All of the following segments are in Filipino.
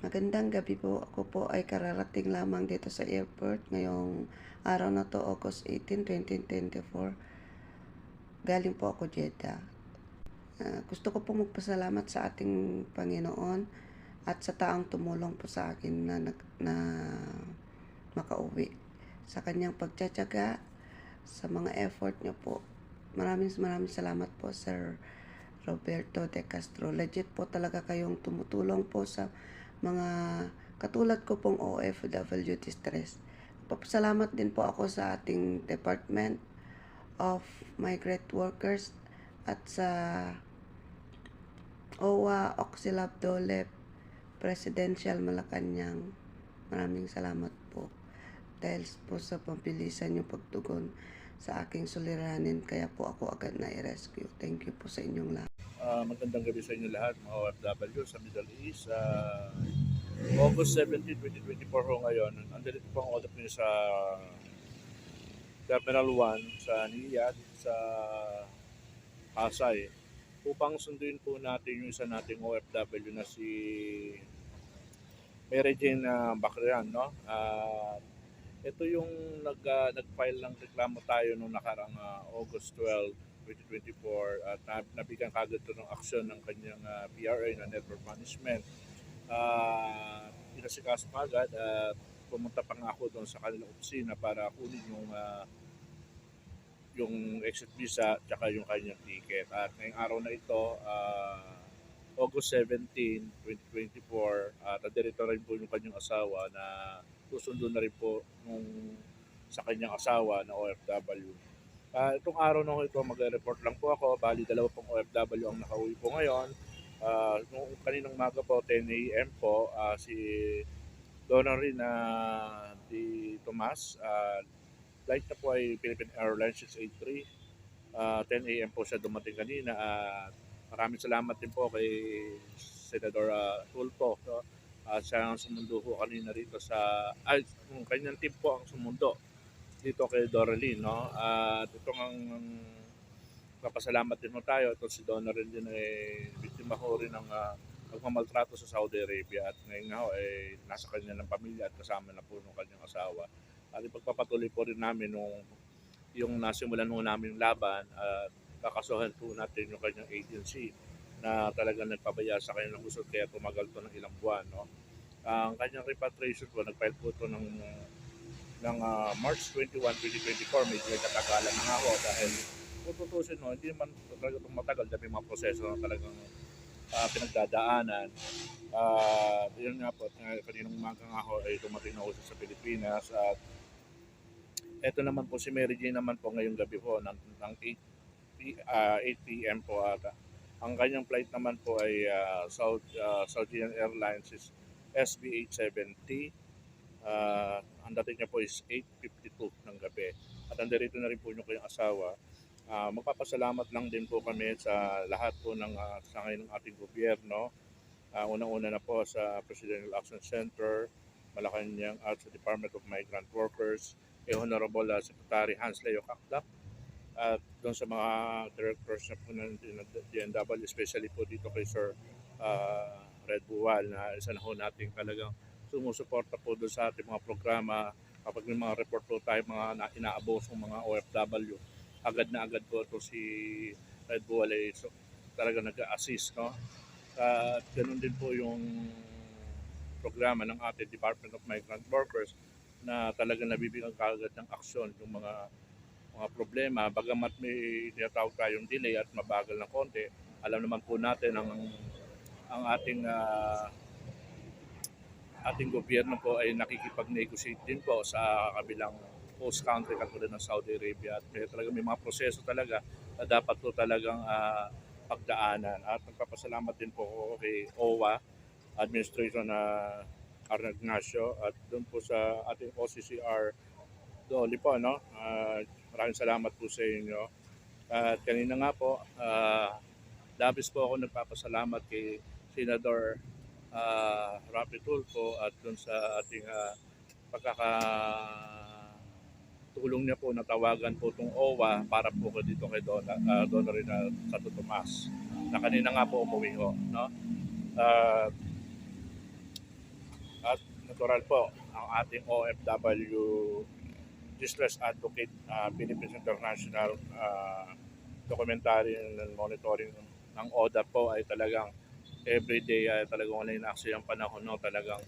Magandang gabi po. Ako po ay kararating lamang dito sa airport ngayong araw na to, August 18, 2024. Galing po ako Jeddah. Ah, gusto ko po magpasalamat sa ating Panginoon at sa taong tumulong po sa akin na, nag- na makauwi. Sa kanyang pagtsatsaga, sa mga effort niyo po. Maraming maraming salamat po, Sir Roberto De Castro. Legit po talaga kayong tumutulong po sa mga katulad ko pong OFW distress. Papasalamat din po ako sa ating Department of Migrant Workers at sa OWA Oxilab Dolep Presidential Malacanang. Maraming salamat po dahil po sa pambilisan yung pagtugon sa aking suliranin kaya po ako agad na i-rescue. Thank you po sa inyong lahat. Ah, magandang gabi sa inyo lahat, mga OFW sa Middle East. Ah, August 17, 2024 ho ngayon. Andito po ang audit niyo sa Terminal 1 sa dito sa Pasay. Upang sunduin po natin yung isa nating OFW na si Mary Jane uh, Bakrian, no? Ah, ito yung nag, ah, nag-file ng reklamo tayo noong nakarang ah, August 12, 2024 at uh, nabigyan kagad ito ng aksyon ng kanyang ah, PRA na network management. Uh, inasikaso kagad at pumunta pa nga ako doon sa kanilang opisina para kunin yung ah, yung exit visa at yung kanyang ticket. At ngayong araw na ito, ah, August 17, 2024, at nandito rin po yung kanyang asawa na susundo na rin po nung sa kanyang asawa na OFW. Ah, itong araw na ito, magre-report lang po ako. Bali, dalawa pong OFW ang nakauwi po ngayon. Ah, nung kaninang maga po, 10 a.m. po, ah, si Donor rin na di Tomas. ah, flight na po ay Philippine Airlines 683. Ah, 10 a.m. po siya dumating kanina. At maraming salamat din po kay Senador uh, Tulfo. No? At siya ang sumundo po kanina rito sa, ay, kanyang team po ang sumundo dito kay Doralyn, no? At ito ang papasalamat din mo tayo. Ito si Donna rin din ay biktima ho rin ng uh, pagmamaltrato sa Saudi Arabia at ngayon nga ho ay nasa kanya ng pamilya at kasama na po ng kanyang asawa. At ipagpapatuloy po rin namin nung yung nasimulan ho namin yung laban at kakasuhan po natin yung kanyang agency na talagang nagpabaya sa kanya ng usod kaya tumagal to ng ilang buwan. No? Ang kanyang repatriation po, nag-file po to ng ng ah, March 21, 2024, medyo katagalan na ako dahil kung tutusin mo, hindi naman talaga itong matagal dahil mga proseso na talagang ah, pinagdadaanan. Ah, yun nga po, nga, kaninang umaga nga ako ay dumating na sa Pilipinas at eto naman po si Mary Jane naman po ngayong gabi po ng, ng 8, p- ah, 8 p.m. po ata. Ang kanyang flight naman po ay ah, South, ah, Saudian Airlines is SB870. Ah, ang dating niya po is 8.52 ng gabi. At nandito na rin po yung kanyang asawa. Ah, magpapasalamat lang din po kami sa lahat po ng ah, sa ngayon ng ating gobyerno. Ah, unang-una na po sa Presidential Action Center, Malacanang at sa Department of Migrant Workers, kay Honorable ah, Secretary Hans Leo Kaklak, at doon sa mga directors na po ng DNW, especially po dito kay Sir ah, Red Buwal na isa na ho nating talagang sumusuporta po doon sa ating mga programa. Kapag may mga report po tayo mga na, inaabosong mga OFW agad na agad po ito si Red Bull ay so, talaga nag-assist no? At ganun din po yung programa ng ating Department of Migrant Workers na talaga nabibigyan kaagad ng aksyon yung mga mga problema. Bagamat may tinatawag tayong delay at mabagal ng konti alam naman po natin ang ang ating ah, ating gobyerno po ay nakikipag-negotiate din po sa kabilang host country katulad ng Saudi Arabia. At may talaga may mga proseso talaga na dapat po talagang ah, pagdaanan. At nagpapasalamat din po ako kay OWA Administration na Arnag Ignacio at doon po sa ating OCCR Dolly po no? Ah, maraming salamat po sa inyo. At kanina nga po ah, labis po ako nagpapasalamat kay Senador uh, Rapi Tulfo at dun sa ating uh, pagkaka tulong niya po natawagan po itong OWA para po ko dito kay Dona, uh, Dona Rina Santo Tomas na kanina nga po umuwi ho. No? Uh, At natural po, ang ating OFW Distress Advocate uh, Philippines International uh, Documentary and Monitoring ng ODA po ay talagang everyday ay talagang wala yung ang panahon no talagang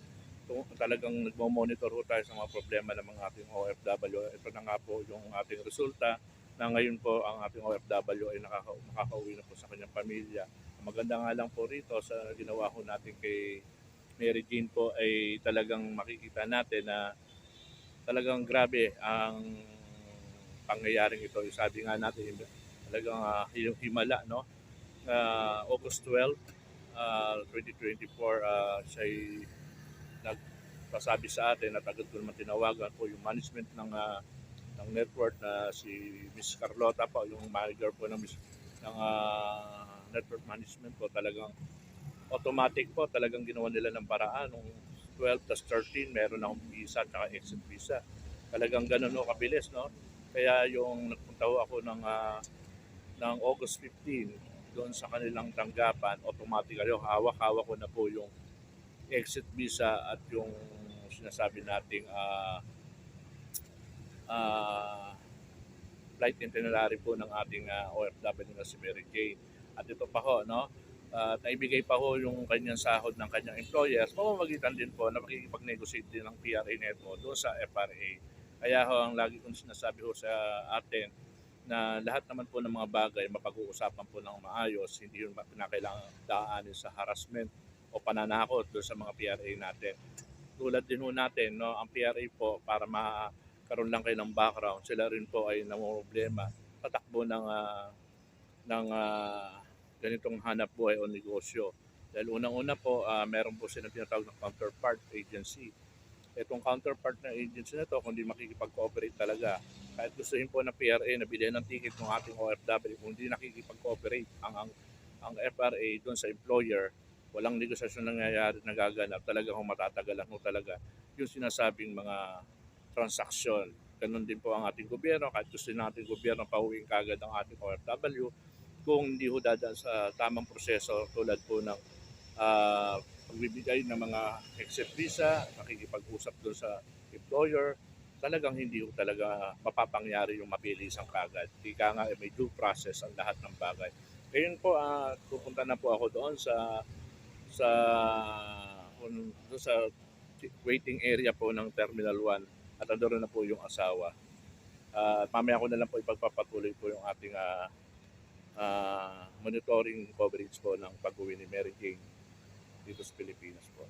talagang nagmo-monitor ho tayo sa mga problema ng mga ating OFW. Ito na nga po yung ating resulta na ngayon po ang ating OFW ay nakaka makakauwi na po sa kanyang pamilya. Maganda nga lang po rito sa ginawa ho natin kay Mary Jane po ay talagang makikita natin na talagang grabe ang pangyayaring ito. Sabi nga natin, talagang uh, himala, no? Uh, August 12, uh, 2024, uh, siya'y nagpasabi sa atin at agad ko naman tinawagan po yung management ng uh, ng network na si Miss Carlota po, yung manager po ng, Miss, ng uh, network management po, talagang automatic po, talagang ginawa nila ng paraan. Nung 12 tas 13, meron akong visa at exit visa. Talagang ganun no, kabilis, no? Kaya yung nagpunta ako ng, uh, ng August 15, doon sa kanilang tanggapan, automatically, hawak-hawak ko na po yung exit visa at yung sinasabi nating uh, uh, flight itinerary po ng ating uh, OFW na si Mary Jane. At ito pa ho, no? uh, naibigay pa ho yung kanyang sahod ng kanyang employer, pamamagitan din po na makikipag-negotiate din ng PRA Netmo doon sa FRA. Kaya ho ang lagi kong sinasabi ho sa atin na lahat naman po ng mga bagay mapag-uusapan po ng maayos, hindi yun pinakailangan daanin sa harassment o pananakot doon sa mga PRA natin. Tulad din ho natin, no, ang PRA po para makaroon lang kayo ng background, sila rin po ay namumroblema patakbo ng uh, ng uh, ganitong hanap buhay o negosyo. Dahil unang-una po, uh, meron po silang tinatawag ng counterpart agency. Itong counterpart na agency na to, kung di makikipag-cooperate talaga, kahit gustuhin po ng PRA na bilhin ng ticket ng ating OFW, kung di nakikipag-cooperate ang, ang, ang FRA doon sa employer, walang negosasyon nangyayari nagaganap, talaga kung matatagalan mo talaga yung sinasabing mga transaksyon. Ganun din po ang ating gobyerno, kahit gusto natin gobyerno pauwiin kagad ang ating OFW, kung hindi ho dadaan sa tamang proseso tulad po ng uh, pagbibigay ng mga exit visa, makikipag-usap doon sa employer, talagang hindi ho talaga mapapangyari yung mabilisang kagad. Ika nga may due process ang lahat ng bagay. Ngayon po, uh, pupunta na po ako doon sa sa un, doon sa waiting area po ng Terminal 1 at andun na po yung asawa. Uh, mamaya ko na lang po ipagpapatuloy po yung ating uh, uh, monitoring coverage po ng pag-uwi ni Mary Jane dito sa Pilipinas po.